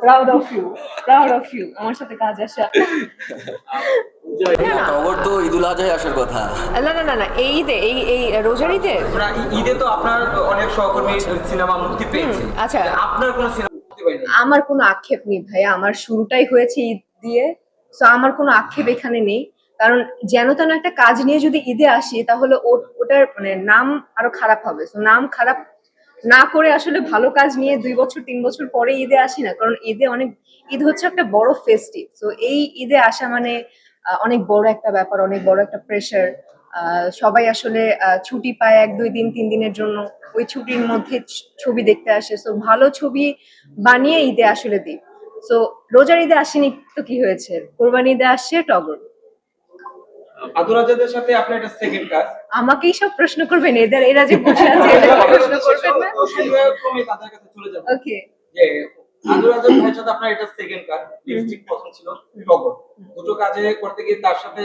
Proud of you proud of you আমার সাথে কাজ আসা। টগর তো ঈদুল আজহায় আসার কথা। না না না না এই ঈদে এই এই রোজার ঈদে ঈদে তো আপনার অনেক সহকর্মী সিনেমা মুক্তি পেয়েছে। আচ্ছা। আপনার কোনো সিনেমা আমার কোনো আক্ষেপ নেই ভাইয়া। আমার শুরুটাই হয়েছে ঈদ দিয়ে। তো আমার কোনো আক্ষেপ এখানে নেই। কারণ যেন তেন একটা কাজ নিয়ে যদি ঈদে আসি তাহলে ও- ওটার মানে নাম আরও খারাপ হবে। তো নাম খারাপ না করে আসলে ভালো কাজ নিয়ে দুই বছর, তিন বছর পরে ঈদে আসি না, কারণ ঈদে অনেক, ঈদ হচ্ছে একটা বড় ফেস্টিভ তো এই ঈদে আসা মানে অনেক বড় একটা ব্যাপার, অনেক বড় একটা প্রেশার সবাই আসলে ছুটি পায় এক, দুই দিন, তিন দিনের জন্য। ওই ছুটির মধ্যে ছবি দেখতে আসে। তো ভালো ছবি বানিয়ে ঈদে আসলে দিই। তো রোজার ঈদে আসেনি তো কি হয়েছে? কোরবানি ঈদে আসছে, টগর। আদুরাজাদের সাথে আপনার এটা সেকেন্ড কাজ। আমাকেই সব প্রশ্ন করবেন এদের এরা যে বসে আছে এদের প্রশ্ন করবেন না? তাদের কাছে চলে যাব। ওকে যে আদুরাজাদ ভাইয়ের সাথে আপনার এটা সেকেন্ড কাজ লিপস্টিক ছিল টগর দুটো কাজে করতে গিয়ে তার সাথে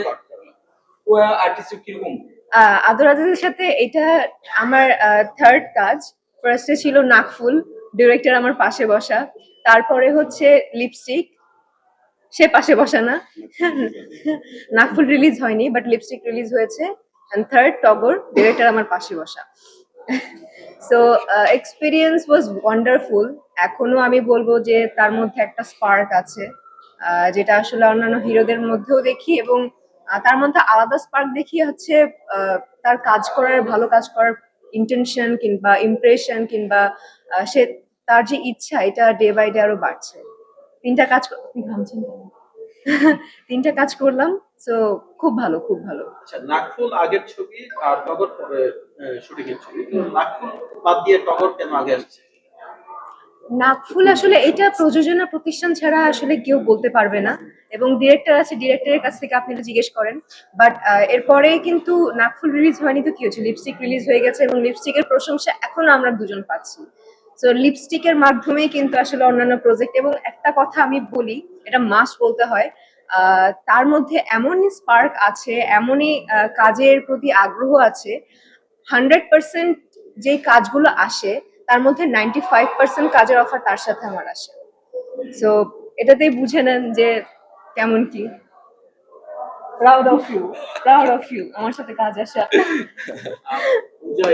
ও আর্টিস্ট কীরকম? আহ, আদর আজাদের সাথে এটা আমার থার্ড কাজ। ফার্স্টে ছিল নাকফুল ডিরেক্টর আমার পাশে বসা। তারপরে হচ্ছে লিপস্টিক সে পাশে বসা না। নাকফুল রিলিজ হয়নি বাট লিপস্টিক রিলিজ হয়েছে। অ্যান্ড থার্ড টগর ডিরেক্টর আমার পাশে বসা। সো এক্সপিরিয়েন্স ওয়াজ ওয়ান্ডারফুল এখনও আমি বলব যে তার মধ্যে একটা স্পার্ক আছে যেটা আসলে অন্যান্য হিরোদের মধ্যেও দেখি এবং তার মধ্যে আলাদা স্পার্ক দেখি হচ্ছে তার কাজ করার, ভালো কাজ করার ইন্টেনশন কিংবা ইমপ্রেশন কিংবা সে তার যে ইচ্ছা, এটা ডে বাই ডে আরও বাড়ছে। তিনটা কাজ ঘামছেন তিনটা কাজ করলাম তো খুব ভালো খুব ভালো। আচ্ছা নাগফুল আগের ছবি আর টগর পরে শুটিং এর ছবি। তো নাগফুল বাদ দিয়ে টগর কেন আগে আসছে? নাকফুল আসলে এটা প্রযোজনা প্রতিষ্ঠান ছাড়া আসলে কেউ বলতে পারবে না এবং ডিরেক্টর আছে ডিরেক্টরের কাছ থেকে আপনি জিজ্ঞেস করেন। বাট এরপরে কিন্তু নাকফুল রিলিজ হয়নি তো কি হচ্ছে লিপস্টিক রিলিজ হয়ে গেছে এবং লিপস্টিকের প্রশংসা এখনও আমরা দুজন পাচ্ছি। তো লিপস্টিকের মাধ্যমেই কিন্তু আসলে অন্যান্য প্রজেক্ট এবং একটা কথা আমি বলি এটা মাস বলতে হয় তার মধ্যে এমনই স্পার্ক আছে এমনই কাজের প্রতি আগ্রহ আছে হান্ড্রেড পার্সেন্ট যে কাজগুলো আসে তার মধ্যে নাইনটি ফাইভ পার্সেন্ট কাজের অফার তার সাথে আমার আসে। সো এটাতেই বুঝে নেন যে কেমন কি। Proud of you proud of you আমার সাথে কাজ আসা।